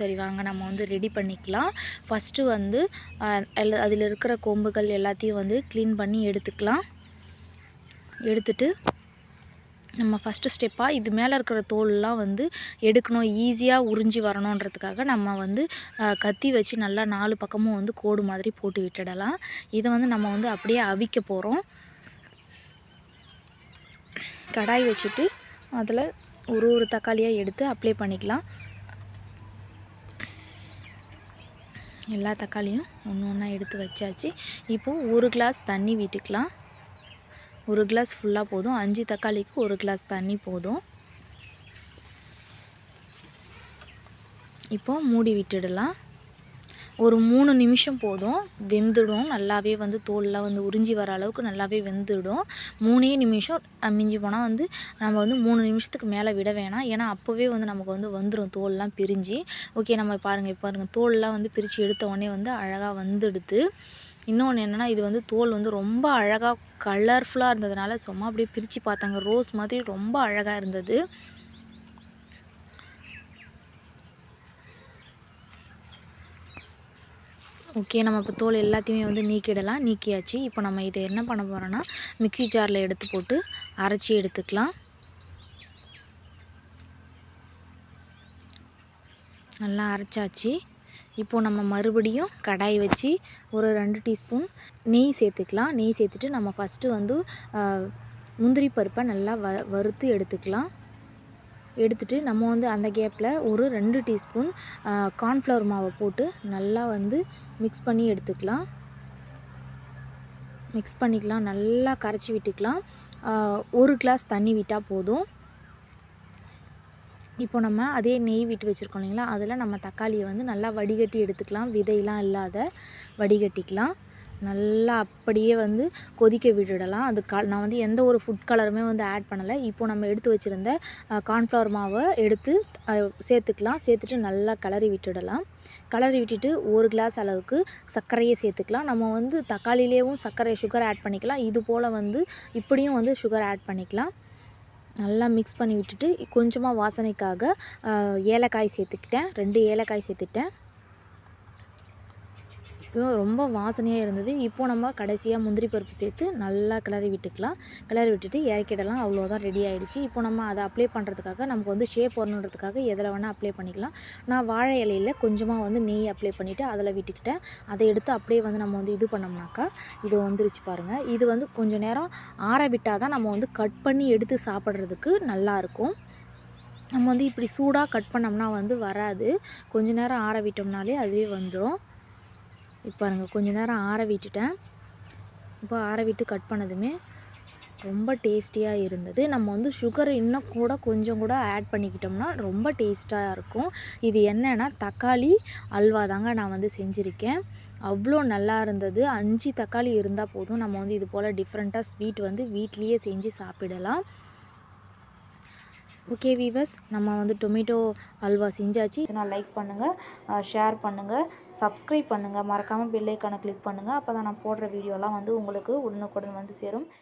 சரி வாங்க நம்ம வந்து ரெடி பண்ணிக்கலாம். ஃபஸ்ட்டு வந்து அதில் இருக்கிற கொம்புகள் எல்லாத்தையும் வந்து க்ளீன் பண்ணி எடுத்துக்கலாம். எடுத்துட்டு நம்ம ஃபஸ்ட்டு ஸ்டெப்பாக இது மேலே இருக்கிற தோல்லாம் வந்து எடுக்கணும். ஈஸியாக உறிஞ்சி வரணுன்றதுக்காக நம்ம வந்து கத்தி வச்சு நல்லா நாலு பக்கமும் வந்து கோடு மாதிரி போட்டு விட்டுடலாம். இதை வந்து நம்ம வந்து அப்படியே அவிக்க போகிறோம் கடாய் வச்சுட்டு அதில் ஒரு ஒரு தக்காளியாக எடுத்து அப்ளை பண்ணிக்கலாம். எல்லா தக்காளியும் ஒன்று ஒன்றா எடுத்து வச்சாச்சு. இப்போது ஒரு கிளாஸ் தண்ணி விட்டுக்கலாம். ஒரு கிளாஸ் ஃபுல்லாக போதும். அஞ்சு தக்காளிக்கு ஒரு கிளாஸ் தண்ணி போதும். இப்போது மூடி விட்டுடலாம். ஒரு மூணு நிமிஷம் போதும் வெந்துடும். நல்லாவே வந்து தோல்லாம் வந்து உறிஞ்சி வர அளவுக்கு நல்லாவே வெந்துடும். மூணே நிமிஷம் மிஞ்சி போனால் வந்து நம்ம வந்து மூணு நிமிஷத்துக்கு மேலே விட வேணாம். ஏன்னா அப்போவே வந்து நமக்கு வந்து வந்துடும் தோல்லாம் பிரிஞ்சு. ஓகே நம்ம பாருங்கள் பாருங்கள் தோல்லாம் வந்து பிரித்து எடுத்த உடனே வந்து அழகாக வந்துடுது. இன்னொன்று என்னென்னா இது வந்து தோல் வந்து ரொம்ப அழகாக கலர்ஃபுல்லாக இருந்ததுனால சும்மா அப்படியே பிரித்து பார்த்தாங்க. ரோஸ் மாதிரி ரொம்ப அழகாக இருந்தது. ஓகே நம்ம இப்போ தோல் எல்லாத்தையுமே வந்து நீக்கிடலாம். நீக்கியாச்சு. இப்போ நம்ம இதை என்ன பண்ண போகிறோன்னா மிக்சி ஜாரில் எடுத்து போட்டு அரைச்சி எடுத்துக்கலாம். நல்லா அரைச்சாச்சு. இப்போது நம்ம மறுபடியும் கடாய் வச்சு ஒரு ரெண்டு டீஸ்பூன் நெய் சேர்த்துக்கலாம். நெய் சேர்த்துட்டு நம்ம ஃபஸ்ட்டு வந்து முந்திரி பருப்பை நல்லா வ வறுத்து எடுத்துக்கலாம். எடுத்துகிட்டு நம்ம வந்து அந்த கேப்பில் ஒரு ரெண்டு டீஸ்பூன் கார்ன்ஃப்ளவர் மாவை போட்டு நல்லா வந்து மிக்ஸ் பண்ணி எடுத்துக்கலாம். மிக்ஸ் பண்ணிக்கலாம். நல்லா கரைச்சி விட்டுக்கலாம். ஒரு கிளாஸ் தண்ணி விட்டால் போதும். இப்போ நம்ம அதே நெய் விட்டு வச்சுருக்கோம் இல்லைங்களா? அதில் நம்ம தக்காளியை வந்து நல்லா வடிகட்டி எடுத்துக்கலாம். விதையெல்லாம் இல்லாத வடிகட்டிக்கலாம். நல்லா அப்படியே வந்து கொதிக்க விட்டுடலாம். அது க நான் வந்து எந்த ஒரு ஃபுட் கலருமே வந்து ஆட் பண்ணலை. இப்போது நம்ம எடுத்து வச்சுருந்த கார்ன்ஃப்ளவர் மாவை எடுத்து சேர்த்துக்கலாம். சேர்த்துட்டு நல்லா கிளறி விட்டுடலாம். கிளறி விட்டுட்டு ஒரு கிளாஸ் அளவுக்கு சர்க்கரையை சேர்த்துக்கலாம். நம்ம வந்து தக்காளிலேயும் சர்க்கரை சுகர் ஆட் பண்ணிக்கலாம். இது போல் வந்து இப்படியும் வந்து சுகர் ஆட் பண்ணிக்கலாம். நல்லா மிக்ஸ் பண்ணி விட்டுட்டு கொஞ்சமாக வாசனைக்காக ஏலக்காய் சேர்த்துக்கிட்டேன். ரெண்டு ஏலக்காய் சேர்த்துட்டேன். ரொம்ப வாசனையாக இருந்தது. இப்போது நம்ம கடைசியாக முந்திரி பருப்பு சேர்த்து நல்லா கிளறி விட்டுக்கலாம். கிளறி விட்டுட்டு இறக்கிடலாம். அவ்வளோதான் ரெடி ஆகிடுச்சு இப்போ நம்ம அதை அப்ளை பண்ணுறதுக்காக நமக்கு வந்து ஷேப் வரணுன்றதுக்காக எதில் வேணால் அப்ளை பண்ணிக்கலாம். நான் வாழை இலையில் கொஞ்சமாக வந்து நெய் அப்ளை பண்ணிவிட்டு அதில் விட்டுக்கிட்டேன். அதை எடுத்து அப்படியே வந்து நம்ம வந்து இது பண்ணோம்னாக்கா இது வந்துருச்சு பாருங்கள் இது வந்து கொஞ்சம் நேரம் ஆற விட்டால் தான் நம்ம வந்து கட் பண்ணி எடுத்து சாப்பிட்றதுக்கு நல்லாயிருக்கும் நம்ம வந்து இப்படி சூடாக கட் பண்ணோம்னா வந்து வராது. கொஞ்ச நேரம் ஆற விட்டோம்னாலே அதுவே வந்துடும் இப்போ பாருங்கள் கொஞ்சம் நேரம் ஆற விட்டுட்டேன். இப்போ ஆற விட்டு கட் பண்ணதுமே ரொம்ப டேஸ்டியாக இருந்தது. நம்ம வந்து சுகர் இன்னும் கூட கொஞ்சம் கூட ஆட் பண்ணிக்கிட்டோம்னா ரொம்ப டேஸ்ட்டாக இருக்கும். இது என்னென்னா தக்காளி அல்வா தாங்க நான் வந்து செஞ்சுருக்கேன். அவ்வளோ நல்லா இருந்தது. அஞ்சு தக்காளி இருந்தால் போதும். நம்ம வந்து இது போல் டிஃப்ரெண்ட்டாக ஸ்வீட் வந்து வீட்லேயே செஞ்சு சாப்பிடலாம். ஓகே வீவர்ஸ் நம்ம வந்து டொமேட்டோ அல்வா செஞ்சாச்சு. நான் லைக் பண்ணுங்கள் ஷேர் பண்ணுங்கள் சப்ஸ்கிரைப் பண்ணுங்கள் மறக்காமல் பெல்லைக்கான கிளிக் பண்ணுங்கள் அப்போ தான் நான் போடுற வீடியோலாம் வந்து உங்களுக்கு உடனுக்குடன் வந்து சேரும்.